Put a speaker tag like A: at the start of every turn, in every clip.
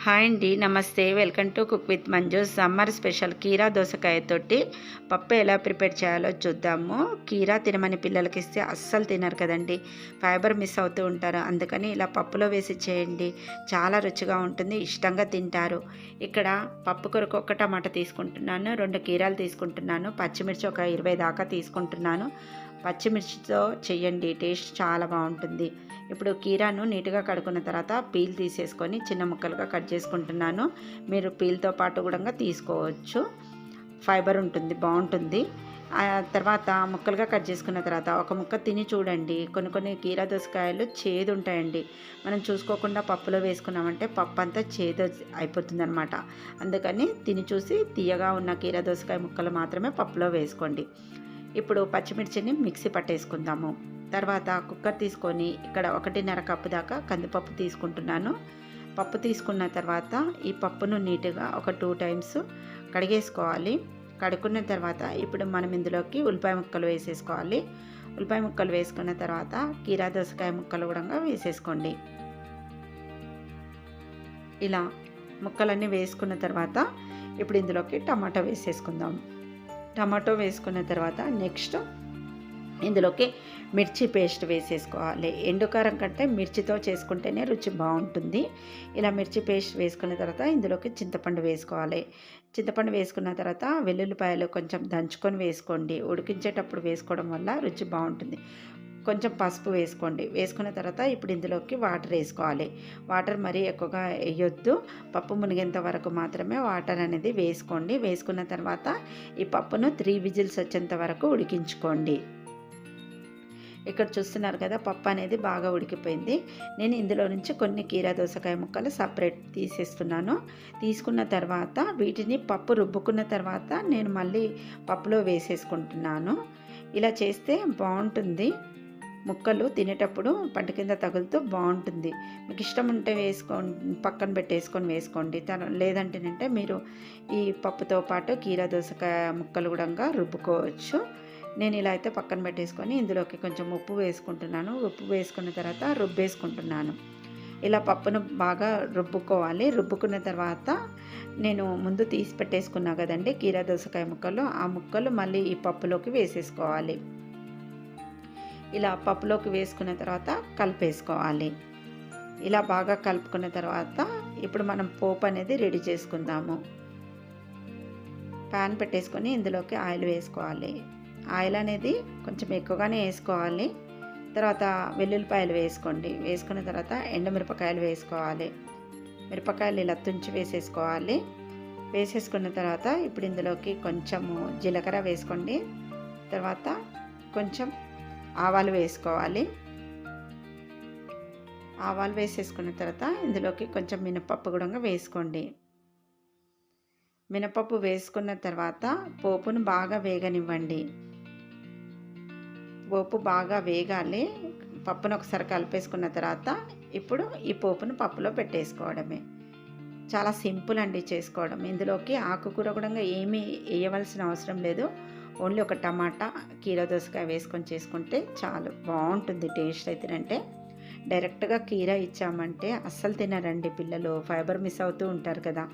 A: Hi అండి నమస్తే. Welcome to cook with Manju. Summer special కీరా దోసకాయతోటి పప్పు ఎలా ప్రిపేర్ చేయాలో చూద్దాము. కీరా తినమని పిల్లలకి ఇస్తే అస్సలు తినరు కదండి. ఫైబర్ మిస్ అవుతూ ఉంటారు. అందుకని ఇలా పప్పులో వేసి చేయండి. చాలా రుచిగా ఉంటుంది. ఇష్టంగా తింటారు. ఇక్కడ పప్పు కొరకు ఒక టమాటా తీసుకుంటున్నాను. రెండు కీరాలు తీసుకుంటున్నాను. పచ్చిమిర్చి ఒక ఇరవై దాకా తీసుకుంటున్నాను. పచ్చిమిర్చితో చేయండి టేస్ట్ చాలా బాగుంటుంది. ఇప్పుడు కీరాను నీట్గా కడుక్కున్న తర్వాత పీల్ తీసేసుకొని చిన్న ముక్కలుగా కట్ చేసుకుంటున్నాను. మీరు పీల్తో పాటు కూడా తీసుకోవచ్చు. ఫైబర్ ఉంటుంది బాగుంటుంది. ఆ తర్వాత ముక్కలుగా కట్ చేసుకున్న తర్వాత ఒక ముక్క తిని చూడండి. కొన్ని కొన్ని కీరా దోసకాయలు చేదు ఉంటాయండి మనం చూసుకోకుండా పప్పులో వేసుకున్నామంటే పప్పు అంతా చేదు అయిపోతుంది అనమాట అందుకని తిని చూసి తీయగా ఉన్న కీరా దోసకాయ ముక్కలు మాత్రమే పప్పులో వేసుకోండి. ఇప్పుడు పచ్చిమిర్చిని మిక్సీ పట్టేసుకుందాము. తర్వాత కుక్కర్ తీసుకొని ఇక్కడ ఒకటిన్నర కప్పు దాకా కందిపప్పు తీసుకుంటున్నాను. పప్పు తీసుకున్న తర్వాత ఈ పప్పును నీట్గా ఒక టూ టైమ్స్ కడిగేసుకోవాలి. కడుక్కున్న తర్వాత ఇప్పుడు మనం ఇందులోకి ఉల్లిపాయ ముక్కలు వేసేసుకోవాలి. ఉల్లిపాయ ముక్కలు వేసుకున్న తర్వాత కీరా దోసకాయ ముక్కలు కూడా వేసేసుకోండి. ఇలా ముక్కలన్నీ వేసుకున్న తర్వాత ఇప్పుడు ఇందులోకి టమాటా వేసేసుకుందాం. టమాటో వేసుకున్న తర్వాత నెక్స్ట్ ఇందులోకి మిర్చి పేస్ట్ వేసేసుకోవాలి. ఎండుకారం కంటే మిర్చితో చేసుకుంటేనే రుచి బాగుంటుంది. ఇలా మిర్చి పేస్ట్ వేసుకున్న తర్వాత ఇందులోకి చింతపండు వేసుకోవాలి. చింతపండు వేసుకున్న తర్వాత వెల్లుల్లిపాయలు కొంచెం దంచుకొని వేసుకోండి. ఉడికించేటప్పుడు వేసుకోవడం వల్ల రుచి బాగుంటుంది. కొంచెం పసుపు వేసుకోండి. వేసుకున్న తర్వాత ఇప్పుడు ఇందులోకి వాటర్ వేసుకోవాలి. వాటర్ మరీ ఎక్కువగా వేయొద్దు. పప్పు మునిగేంత వరకు మాత్రమే వాటర్ అనేది వేసుకోండి. వేసుకున్న తర్వాత ఈ పప్పును త్రీ విజిల్స్ వచ్చేంత వరకు ఉడికించుకోండి. ఇక్కడ చూస్తున్నారు కదా పప్పు అనేది బాగా ఉడికిపోయింది. నేను ఇందులో నుంచి కొన్ని కీరా దోసకాయ ముక్కలు సపరేట్ తీసేస్తున్నాను. తీసుకున్న తర్వాత వీటిని పప్పు రుబ్బుకున్న తర్వాత నేను మళ్ళీ పప్పులో వేసేసుకుంటున్నాను. ఇలా చేస్తే బాగుంటుంది. ముక్కలు తినేటప్పుడు పంట కింద తగులుతూ బాగుంటుంది. మీకు ఇష్టం ఉంటే వేసుకోండి పక్కన పెట్టేసుకొని వేసుకోండి. తన లేదంటేనంటే మీరు ఈ పప్పుతో పాటు కీరా దోసకాయ ముక్కలు కూడా రుబ్బుకోవచ్చు. నేను ఇలా అయితే పక్కన పెట్టేసుకొని ఇందులోకి కొంచెం ఉప్పు వేసుకుంటున్నాను. ఉప్పు వేసుకున్న తర్వాత రుబ్బేసుకుంటున్నాను. ఇలా పప్పును బాగా రుబ్బుకోవాలి. రుబ్బుకున్న తర్వాత నేను ముందు తీసి పెట్టేసుకున్నా కదండి కీరా దోసకాయ ముక్కలు. ఆ ముక్కలు మళ్ళీ ఈ పప్పులోకి వేసేసుకోవాలి. ఇలా పప్పులోకి వేసుకున్న తర్వాత కలిపేసుకోవాలి. ఇలా బాగా కలుపుకున్న తర్వాత ఇప్పుడు మనం పోపు అనేది రెడీ చేసుకుందాము. ప్యాన్ పెట్టేసుకొని ఇందులోకి ఆయిల్ వేసుకోవాలి. ఆయిల్ అనేది కొంచెం ఎక్కువగానే వేసుకోవాలి. తర్వాత వెల్లుల్లిపాయలు వేసుకోండి. వేసుకున్న తర్వాత ఎండమిరపకాయలు వేసుకోవాలి. మిరపకాయలు ఇలా తుంచి వేసేసుకోవాలి. వేసేసుకున్న తర్వాత ఇప్పుడు ఇందులోకి కొంచెము జీలకర్ర వేసుకోండి. తర్వాత కొంచెం ఆవాలు వేసుకోవాలి. ఆవాలు వేసేసుకున్న తర్వాత ఇందులోకి కొంచెం మినపప్పు కూడా వేసుకోండి. మినపప్పు వేసుకున్న తర్వాత పోపును బాగా వేగనివ్వండి. పోపు బాగా వేగాలి. పప్పును ఒకసారి కలిపేసుకున్న తర్వాత ఇప్పుడు ఈ పోపును పప్పులో పెట్టేసుకోవడమే. చాలా సింపుల్ అండి చేసుకోవడం. ఇందులోకి ఆకుకూర కూడా ఏమీ వేయవలసిన అవసరం లేదు. ఓన్లీ ఒక టమాటా కీర దోసకాయ వేసుకొని చేసుకుంటే చాలు. బాగుంటుంది టేస్ట్ అయితేనంటే. డైరెక్ట్గా కీర ఇచ్చామంటే అస్సలు తినరండి పిల్లలు. ఫైబర్ మిస్ అవుతూ ఉంటారు కదా.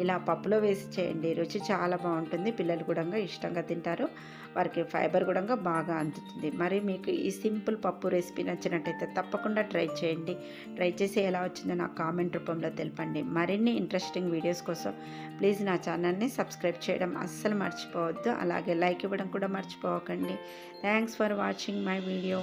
A: ఇలా పప్పులో వేసి చేయండి. రుచి చాలా బాగుంటుంది. పిల్లలు కూడా ఇష్టంగా తింటారు. వారికి ఫైబర్ కూడా బాగా అందుతుంది. మరి మీకు ఈ సింపుల్ పప్పు రెసిపీ నచ్చినట్టయితే తప్పకుండా ట్రై చేయండి. ట్రై చేసి ఎలా వచ్చిందో నాకు కామెంట్ రూపంలో తెలపండి. మరిన్ని ఇంట్రెస్టింగ్ వీడియోస్ కోసం ప్లీజ్ నా ఛానల్ని సబ్స్క్రైబ్ చేయడం అస్సలు మర్చిపోవద్దు. అలాగే లైక్ ఇవ్వడం కూడా మర్చిపోకండి. Thanks for watching my video.